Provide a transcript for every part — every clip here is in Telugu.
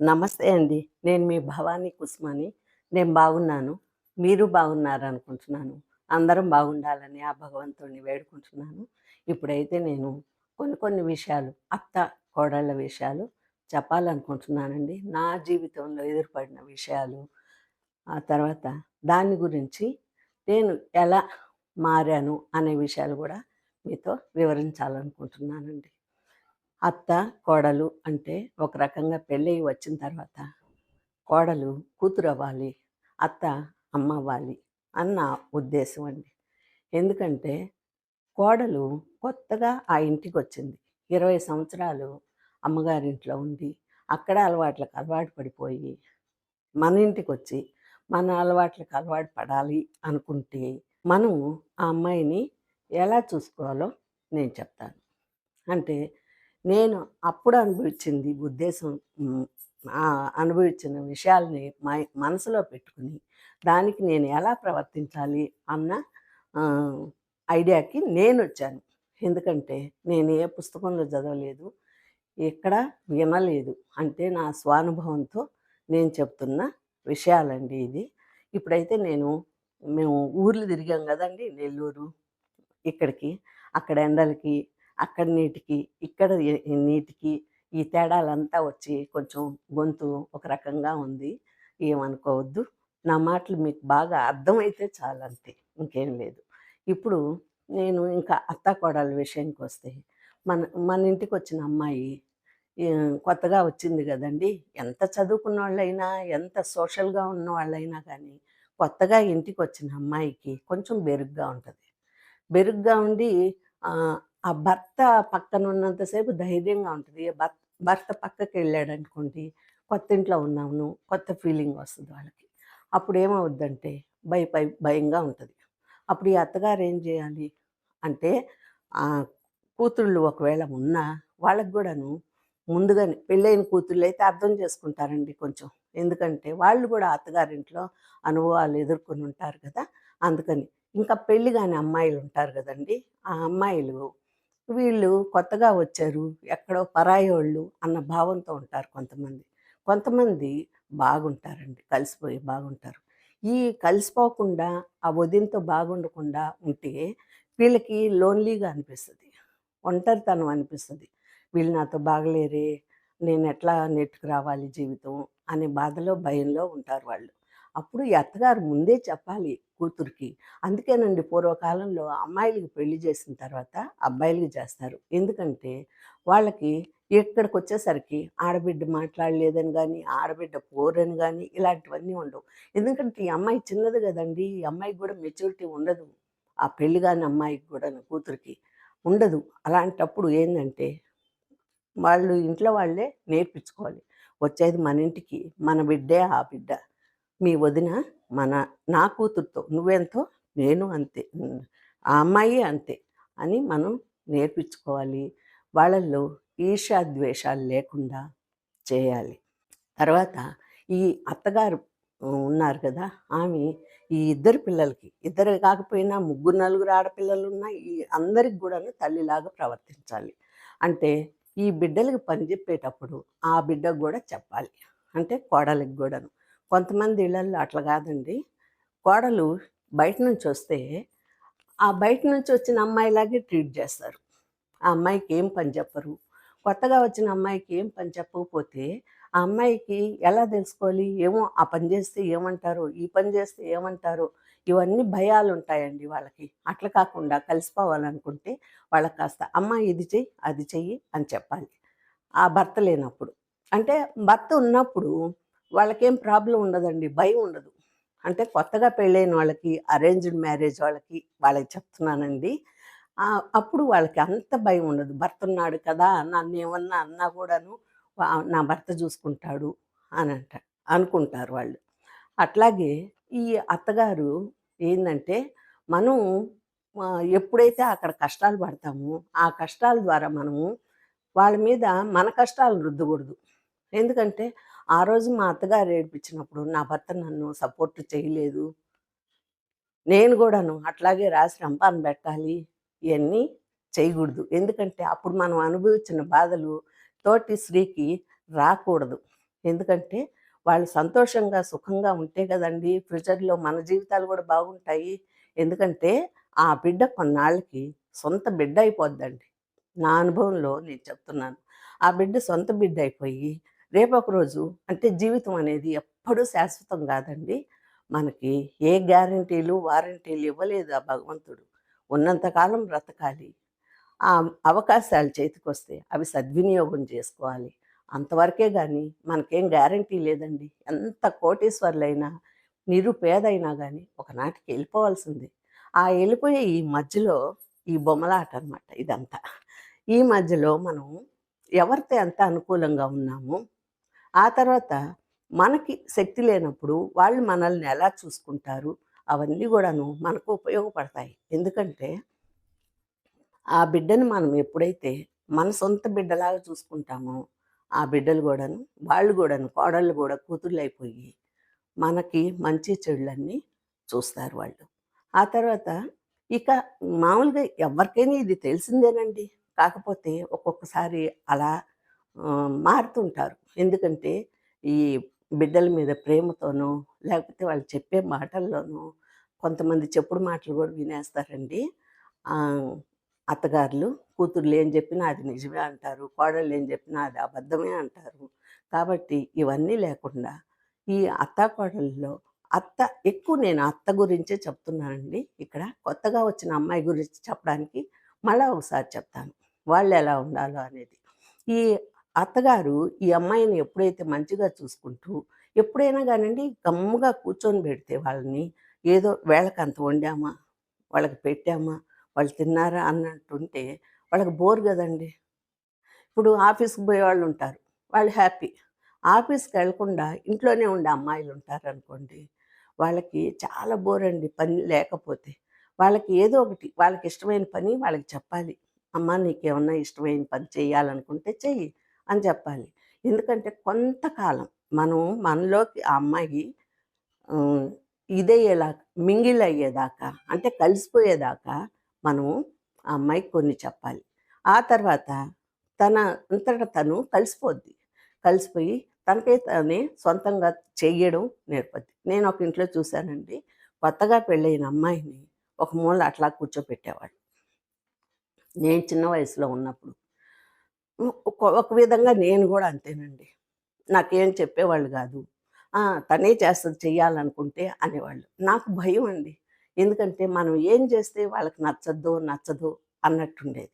నమస్తే అండి. నేను మీ భవానీ కుస్మాని. నేను బాగున్నాను. మీరు బాగున్నారనుకుంటున్నాను. అందరం బాగుండాలని ఆ భగవంతుడిని వేడుకుంటున్నాను. ఇప్పుడైతే నేను కొన్ని కొన్ని విషయాలు అత్త కోడళ్ళ విషయాలు చెప్పాలనుకుంటున్నానండి. నా జీవితంలో ఎదురుపడిన విషయాలు ఆ తర్వాత దాని గురించి నేను ఎలా మారాను అనే విషయాలు కూడా మీతో వివరించాలనుకుంటున్నానండి. అత్త కోడలు అంటే ఒక రకంగా పెళ్ళి వచ్చిన తర్వాత కోడలు కూతురు అవ్వాలి అత్త అమ్మ అవ్వాలి అన్న ఉద్దేశం అండి. ఎందుకంటే కోడలు కొత్తగా ఆ ఇంటికి వచ్చింది. ఇరవై సంవత్సరాలు అమ్మగారింట్లో ఉండి అక్కడ అలవాట్లకు అలవాటు పడిపోయి మన ఇంటికి వచ్చి మన అలవాట్లకు అలవాటు పడాలి అనుకుంటే మనము ఆ అమ్మాయిని ఎలా చూసుకోవాలో నేను చెప్తాను. అంటే నేను అప్పుడు అనుభవించింది ఉద్దేశం అనుభవించిన విషయాల్ని మా మనసులో పెట్టుకుని దానికి నేను ఎలా ప్రవర్తించాలి అన్న ఐడియాకి నేను వచ్చాను. ఎందుకంటే నేను ఏ పుస్తకంలో చదవలేదు ఎక్కడ వినలేదు అంటే నా స్వానుభవంతో నేను చెప్తున్న విషయాలండి ఇది. ఇప్పుడైతే నేను మేము ఊర్లు తిరిగాం కదండి నెల్లూరు ఇక్కడికి అక్కడ ఎండలకి అక్కడ నీటికి ఇక్కడ నీటికి ఈ తేడాలంతా వచ్చి కొంచెం గొంతు ఒక రకంగా ఉంది. ఏమనుకోవద్దు. నా మాటలు మీకు బాగా అర్థమైతే చాలంతే ఇంకేం లేదు. ఇప్పుడు నేను ఇంకా అత్త కోడల విషయానికి వస్తే మన మన ఇంటికి వచ్చిన అమ్మాయి కొత్తగా వచ్చింది కదండి. ఎంత చదువుకున్న వాళ్ళైనా ఎంత సోషల్గా ఉన్న వాళ్ళైనా కానీ కొత్తగా ఇంటికి వచ్చిన అమ్మాయికి కొంచెం బెరుగ్గా ఉంటుంది. బెరుగ్గా ఉండి ఆ, భర్త పక్కన ఉన్నంతసేపు ధైర్యంగా ఉంటుంది. భర్త భర్త పక్కకి వెళ్ళాడు అనుకోండి కొత్త ఇంట్లో ఉన్నాము కొత్త ఫీలింగ్ వస్తుంది వాళ్ళకి. అప్పుడు ఏమవుద్దంటే భయ భయంగా ఉంటుంది. అప్పుడు ఈ అత్తగారు ఏం చేయాలి అంటే కూతుళ్ళు ఒకవేళ ఉన్నా వాళ్ళకి కూడాను ముందుగానే పెళ్ళైన కూతుళ్ళు అయితే అర్థం చేసుకుంటారండి కొంచెం. ఎందుకంటే వాళ్ళు కూడా అత్తగారింట్లో అనుభవాలు ఎదుర్కొని ఉంటారు కదా అందుకని. ఇంకా పెళ్ళి కాని అమ్మాయిలు ఉంటారు కదండి ఆ అమ్మాయిలు వీళ్ళు కొత్తగా వచ్చారు ఎక్కడో పరాయోళ్ళు అన్న భావంతో ఉంటారు కొంతమంది. కొంతమంది బాగుంటారండి కలిసిపోయి బాగుంటారు. ఈ కలిసిపోకుండా ఆ వదినతో బాగుండకుండా ఉంటే వీళ్ళకి లోన్లీగా అనిపిస్తుంది ఒంటరితనం అనిపిస్తుంది. వీళ్ళు నాతో బాగలేరే నేను ఎట్లా నెట్టుకు రావాలి జీవితం అనే బాధలో భయంలో ఉంటారు వాళ్ళు. అప్పుడు ఈ అత్తగారు ముందే చెప్పాలి కూతురికి. అందుకేనండి పూర్వకాలంలో అమ్మాయిలకి పెళ్ళి చేసిన తర్వాత అబ్బాయిలకి చేస్తారు. ఎందుకంటే వాళ్ళకి ఇక్కడికి వచ్చేసరికి ఆడబిడ్డ మాట్లాడలేదని కానీ ఆడబిడ్డ పోరని కానీ ఇలాంటివన్నీ ఉండవు. ఎందుకంటే ఈ అమ్మాయి చిన్నది కదండి ఈ అమ్మాయికి కూడా మెచ్యూరిటీ ఉండదు. ఆ పెళ్ళి కాని అమ్మాయికి కూడా కూతురికి ఉండదు. అలాంటప్పుడు ఏంటంటే వాళ్ళు ఇంట్లో వాళ్ళే నేర్పించుకోవాలి. వచ్చేది మన ఇంటికి మన బిడ్డే ఆ బిడ్డ. మీ వదిన మన నా కూతురుతో నువ్వెంతో? నేను అంతే. ఆ అమ్మాయి అంతే అని మనం నేర్పించుకోవాలి. వాళ్ళల్లో ఈర్షాద్వేషాలు లేకుండా చేయాలి. తర్వాత ఈ అత్తగారు ఉన్నారు కదా ఆమె ఈ ఇద్దరు పిల్లలకి ఇద్దరు కాకపోయినా ముగ్గురు నలుగురు ఆడపిల్లలు ఉన్న ఈ అందరికి కూడాను తల్లిలాగా ప్రవర్తించాలి. అంటే ఈ బిడ్డలకి పని చెప్పేటప్పుడు ఆ బిడ్డకు కూడా చెప్పాలి. అంటే కోడలికి కూడాను. కొంతమంది ఇళ్ళల్లో అట్లా కాదండి. కోడలు బయట నుంచి వస్తే ఆ బయట నుంచి వచ్చిన అమ్మాయిలాగే ట్రీట్ చేస్తారు. ఆ అమ్మాయికి ఏం పని చెప్పరు. కొత్తగా వచ్చిన అమ్మాయికి ఏం పని చెప్పకపోతే ఆ అమ్మాయికి ఎలా తెలుసుకోవాలి? ఏమో ఆ పని చేస్తే ఏమంటారు? ఈ పని చేస్తే ఏమంటారు? ఇవన్నీ భయాలు ఉంటాయండి వాళ్ళకి. అట్లా కాకుండా కలిసిపోవాలనుకుంటే వాళ్ళకి కాస్త అమ్మ ఇది చెయ్యి అది చెయ్యి అని చెప్పాలి. ఆ భర్త లేనప్పుడు. అంటే భర్త ఉన్నప్పుడు వాళ్ళకేం ప్రాబ్లం ఉండదండి. భయం ఉండదు. అంటే కొత్తగా పెళ్ళైన వాళ్ళకి అరేంజ్డ్ మ్యారేజ్ వాళ్ళకి వాళ్ళకి చెప్తున్నానండి. అప్పుడు వాళ్ళకి అంత భయం ఉండదు. భర్త ఉన్నాడు కదా నన్ను ఏమన్నా అన్నా కూడాను నా భర్త చూసుకుంటాడు అని అంట అనుకుంటారు వాళ్ళు. అట్లాగే ఈ అత్తగారు ఏంటంటే మనం ఎప్పుడైతే అక్కడ కష్టాలు పడతామో ఆ కష్టాల ద్వారా మనము వాళ్ళ మీద మన కష్టాలు రుద్దకూడదు. ఎందుకంటే ఆ రోజు మా అత్తగారు ఏడిపించినప్పుడు నా భర్త నన్ను సపోర్ట్ చేయలేదు నేను కూడాను అట్లాగే రాసి రంపాను పెట్టాలి ఇవన్నీ చేయకూడదు ఎందుకంటే అప్పుడు మనం అనుభవించిన బాధలు తోటి స్త్రీకి రాకూడదు ఎందుకంటే వాళ్ళు సంతోషంగా, సుఖంగా ఉంటే కదండి ఫ్యూచర్‌లో మన జీవితాలు కూడా బాగుంటాయి. ఎందుకంటే ఆ బిడ్డ కొన్నాళ్ళకి సొంత బిడ్డ అయిపోద్దండి. నా అనుభవంలో నేను చెప్తున్నాను. ఆ బిడ్డ సొంత బిడ్డ అయిపోయి రేపొక రోజు అంటే జీవితం అనేది ఎప్పుడూ శాశ్వతం కాదండి మనకి ఏ గ్యారంటీలు, వారంటీలు ఇవ్వలేదు ఆ భగవంతుడు. ఉన్నంతకాలం బ్రతకాలి. ఆ అవకాశాలు చేతికొస్తే అవి సద్వినియోగం చేసుకోవాలి. అంతవరకే కానీ మనకేం గ్యారంటీ లేదండి. ఎంత కోటీశ్వర్లైనా నిరుపేదైనా కానీ ఒకనాటికి వెళ్ళిపోవాల్సిందే ఆ వెళ్ళిపోయే ఈ మధ్యలో ఈ బొమ్మలాట అనమాట ఇదంతా. ఈ మధ్యలో మనం ఎవరితో ఎంత అనుకూలంగా ఉన్నామో, ఆ తర్వాత మనకి శక్తి లేనప్పుడు వాళ్ళు మనల్ని ఎలా చూసుకుంటారు, అవన్నీ కూడాను మనకు ఉపయోగపడతాయి. ఎందుకంటే ఆ బిడ్డను మనం ఎప్పుడైతే మన సొంత బిడ్డలాగా చూసుకుంటామో, ఆ బిడ్డలు కూడాను వాళ్ళు కూడాను కోడళ్ళు కూతురులు అయిపోయి మనకి మంచి చెడులన్నీ చూస్తారు వాళ్ళు. ఆ తర్వాత ఇక మామూలుగా ఎవరికైనా ఇది తెలిసిందేనండి. కాకపోతే ఒక్కొక్కసారి అలా మారుతుంటారు. ఎందుకంటే ఈ బిడ్డల మీద ప్రేమతోనూ లేకపోతే వాళ్ళు చెప్పే మాటల్లోనూ కొంతమంది చెప్పుడు మాటలు కూడా వినేస్తారండి. అత్తగారులు కూతుర్లు ఏం చెప్పినా అది నిజమే అంటారు. కోడళ్ళు ఏం చెప్పినా అది అబద్ధమే అంటారు. కాబట్టి ఇవన్నీ లేకుండా ఈ అత్త కోడళ్ళలో అత్త ఎక్కువ నేను అత్త గురించే చెప్తున్నానండి ఇక్కడ. కొత్తగా వచ్చిన అమ్మాయి గురించి చెప్పడానికి మళ్ళీ ఒకసారి చెప్తాను. వాళ్ళు ఎలా ఉండాలో అనేది. ఈ అత్తగారు ఈ అమ్మాయిని ఎప్పుడైతే మంచిగా చూసుకుంటూ, ఎప్పుడైనా కానివ్వండి గమ్ముగా కూర్చొని పెడితే వాళ్ళని ఏదో వేళకంత వండామా, వాళ్ళకి పెట్టామా, వాళ్ళు తిన్నారా అన్నట్టుంటే వాళ్ళకి బోర్ కదండి ఇప్పుడు ఆఫీస్‌కి పోయే వాళ్ళు హ్యాపీ. ఆఫీస్కి వెళ్ళకుండా ఇంట్లోనే ఉండే అమ్మాయిలు ఉంటారనుకోండి వాళ్ళకి చాలా బోర్ అండి పని లేకపోతే. వాళ్ళకి ఏదో ఒకటి వాళ్ళకి ఇష్టమైన పని వాళ్ళకి చెప్పాలి. అమ్మ నీకేమన్నా ఇష్టమైన పని చేయాలనుకుంటే చెయ్యి అని చెప్పాలి. ఎందుకంటే కొంతకాలం మనం మనలోకి ఆ అమ్మాయి ఇదయ్యేలా మింగిల్ అయ్యేదాకా అంటే కలిసిపోయేదాకా మనము ఆ అమ్మాయికి కొన్ని చెప్పాలి. ఆ తర్వాత తన అంతట తను కలిసిపోద్ది. కలిసిపోయి తనకే తనే సొంతంగా చెయ్యడం నేర్పద్ది. నేను ఒక ఇంట్లో చూశానండి. కొత్తగా పెళ్ళైన అమ్మాయిని ఒక మూల అట్లా కూర్చోపెట్టేవాడు నేను చిన్న వయసులో ఉన్నప్పుడు. ఒక ఒక విధంగా నేను కూడా అంతేనండి. నాకేం చెప్పేవాళ్ళు కాదు తనే చేస్తుంది చెయ్యాలనుకుంటే అనేవాళ్ళు. నాకు భయం అండి. ఎందుకంటే మనం ఏం చేస్తే వాళ్ళకి నచ్చద్దో, నచ్చదో అన్నట్టుండేది.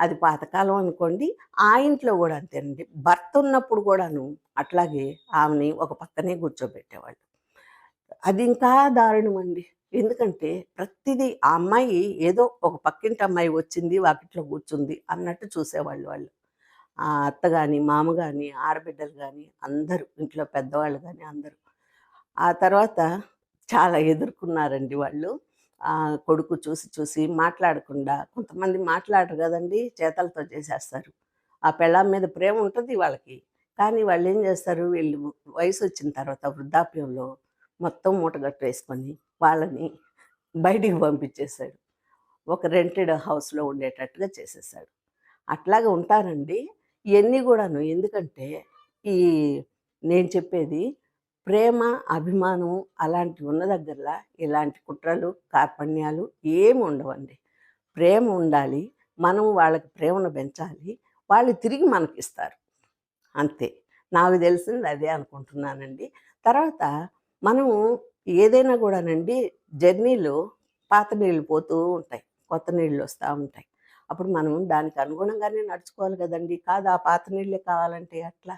అది పాతకాలం అనుకోండి. ఆ ఇంట్లో కూడా అంతేనండి. భర్త ఉన్నప్పుడు కూడాను అట్లాగే ఆమెని ఒక పక్కనే కూర్చోబెట్టేవాళ్ళు. అది ఇంకా దారుణం అండి ఎందుకంటే ప్రతిదీ ఆ అమ్మాయి ఏదో ఒక పక్కింటి అమ్మాయి వచ్చింది, వాకిట్లో కూర్చుంది అన్నట్టు చూసేవాళ్ళు వాళ్ళు. ఆ అత్త కానీ మామ కానీ ఆడబిడ్డలు కానీ అందరూ ఇంట్లో పెద్దవాళ్ళు కానీ అందరూ. ఆ తర్వాత చాలా ఎదుర్కొన్నారండి వాళ్ళు. కొడుకు చూసి చూసి మాట్లాడకుండా కొంతమంది మాట్లాడరు కదండి చేతలతో చేసేస్తారు. ఆ పెళ్ళాం మీద ప్రేమ ఉంటుంది వాళ్ళకి. కానీ వాళ్ళు ఏం చేస్తారు వీళ్ళు వయసు వచ్చిన తర్వాత వృద్ధాప్యంలో మొత్తం మూటగట్టేసుకొని వాళ్ళని బయటికి పంపించేశాడు ఒక రెంటెడ్ హౌస్‌లో ఉండేటట్టుగా చేసేసాడు. అట్లాగా ఉంటారండి. ఇవన్నీ కూడాను ఎందుకంటే ఈ నేను చెప్పేది ప్రేమ, అభిమానం అలాంటివి ఉన్న దగ్గరలా ఇలాంటి కుట్రలు, కార్పణ్యాలు ఏమి ఉండవండి. ప్రేమ ఉండాలి. మనం వాళ్ళకి ప్రేమను పెంచాలి. వాళ్ళు తిరిగి మనకి ఇస్తారు అంతే. నాకు తెలిసింది అదే అనుకుంటున్నానండి. తర్వాత మనము ఏదైనా కూడానండి జర్నీలో పాత నీళ్ళు పోతూ ఉంటాయి. కొత్త నీళ్ళు వస్తూ ఉంటాయి. అప్పుడు మనం దానికి అనుగుణంగానే నడుచుకోవాలి కదండి కాదు ఆ పాత నీళ్ళే కావాలంటే అట్లా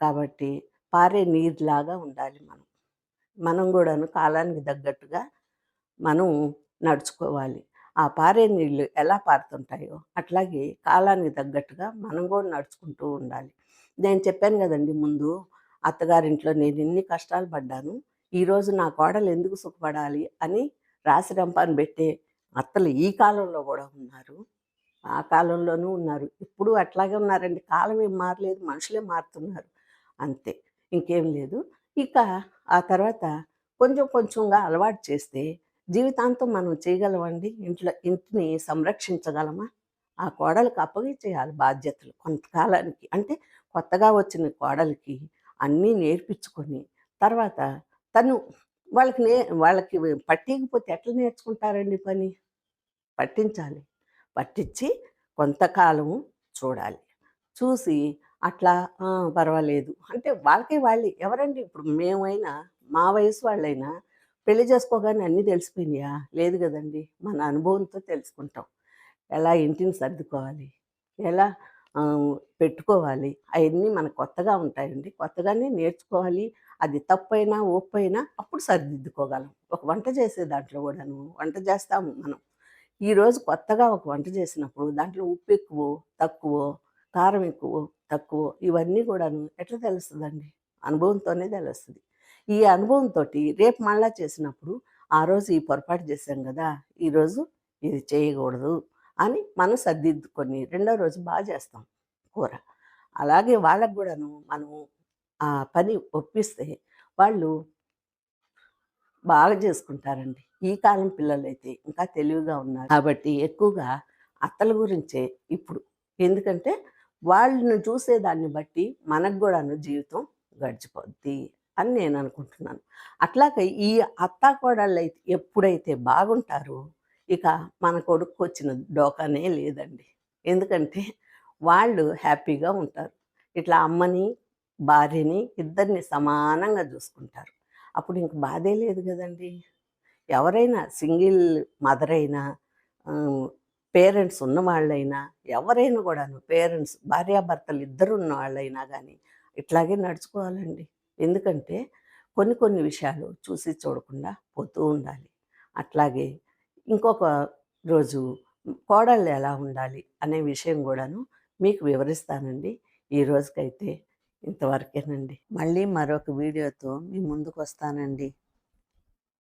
కాబట్టి పారే నీరులాగా ఉండాలి మనం. మనం కూడాను కాలానికి తగ్గట్టుగా మనం నడుచుకోవాలి. ఆ పారే నీళ్ళు ఎలా పారుతుంటాయో అట్లాగే కాలానికి తగ్గట్టుగా మనం కూడా నడుచుకుంటూ ఉండాలి. నేను చెప్పాను కదండి ముందు అత్తగారింట్లో నేను ఎన్ని కష్టాలు పడ్డాను. ఈరోజు నా కోడలు ఎందుకు సుఖపడాలి అని రాసి రంపాను పెట్టే అత్తలు ఈ కాలంలో కూడా ఉన్నారు. ఆ కాలంలోనూ ఉన్నారు. ఇప్పుడు అట్లాగే ఉన్నారండి. కాలం ఏం మారలేదు. మనుషులే మారుతున్నారు. అంతే. ఇంకేం లేదు. ఇక ఆ తర్వాత కొంచెం కొంచెంగా అలవాటు చేస్తే జీవితాంతం మనం చేయగలమండి? ఇంట్లో ఇంటిని సంరక్షించగలమా? ఆ కోడలకు అప్పగించేయాలి బాధ్యతలు కొంతకాలానికి. అంటే కొత్తగా వచ్చిన కోడలికి అన్నీ నేర్పించుకొని తర్వాత తను వాళ్ళకి నే వాళ్ళకి పట్టికపోతే ఎట్లా నేర్చుకుంటారండి పని? పట్టించాలి. పట్టించి కొంతకాలం చూడాలి. చూసి అట్లా పర్వాలేదు. అంటే వాళ్ళకి వాళ్ళు. ఎవరండి ఇప్పుడు మేమైనా మా వయసు వాళ్ళైనా పెళ్ళి చేసుకోగానే అన్నీ తెలిసిపోయినాయా? లేదు కదండి. మన అనుభవంతో తెలుసుకుంటాం. ఎలా ఇంటిని సర్దుకోవాలి? ఎలా పెట్టుకోవాలి. అవన్నీ మనకు కొత్తగా ఉంటాయండి. కొత్తగానే నేర్చుకోవాలి. అది తప్పైనా ఒప్పైనా అప్పుడు సరిదిద్దుకోగలం. ఒక వంట చేసే దాంట్లో కూడాను వంట చేస్తాము మనం. ఈరోజు కొత్తగా ఒక వంట చేసినప్పుడు దాంట్లో ఉప్పు ఎక్కువ తక్కువ కారం ఎక్కువ తక్కువ ఇవన్నీ కూడాను ఎట్లా తెలుస్తుందండి? అనుభవంతోనే తెలుస్తుంది. ఈ అనుభవంతో రేపు మళ్ళా చేసినప్పుడు ఆ రోజు ఈ పొరపాటు చేశాం కదా ఈరోజు ఇది చేయకూడదు. అని మనం సర్దిద్దుకొని రెండో రోజు బాగా చేస్తాం కూర. అలాగే వాళ్ళకు కూడాను మనం ఆ పని ఒప్పిస్తే వాళ్ళు బాగా చేసుకుంటారండి. ఈ కాలం పిల్లలైతే ఇంకా తెలివిగా ఉన్నారు. కాబట్టి ఎక్కువగా అత్తల గురించే ఇప్పుడు. ఎందుకంటే వాళ్ళని చూసేదాన్ని బట్టి మనకు కూడాను జీవితం గడిచిపోద్ది అని నేను అనుకుంటున్నాను. అట్లాగే ఈ అత్త కోడళ్ళు అయితే ఎప్పుడైతే బాగుంటారో ఇక మన కొడుకు వచ్చిన డోకానే లేదండి. ఎందుకంటే వాళ్ళు హ్యాపీగా ఉంటారు. ఇట్లా అమ్మని భార్యని ఇద్దరిని సమానంగా చూసుకుంటారు. అప్పుడు ఇంక బాధే లేదు కదండి. ఎవరైనా సింగిల్ మదర్ అయినా పేరెంట్స్ ఉన్న వాళ్ళైనా ఎవరైనా కూడాను పేరెంట్స్ భార్యాభర్తలు ఇద్దరు ఉన్న వాళ్ళైనా కానీ ఇట్లాగే నడుచుకోవాలండి. ఎందుకంటే కొన్ని కొన్ని విషయాలు చూసి చూడకుండా పోతూ ఉండాలి. అట్లాగే ఇంకొక రోజు కోడళ్ళు ఎలా ఉండాలి అనే విషయం కూడాను మీకు వివరిస్తానండి. ఈ రోజుకైతే ఇంతవరకేనండి. మళ్ళీ మరొక వీడియోతో మీ ముందుకు వస్తానండి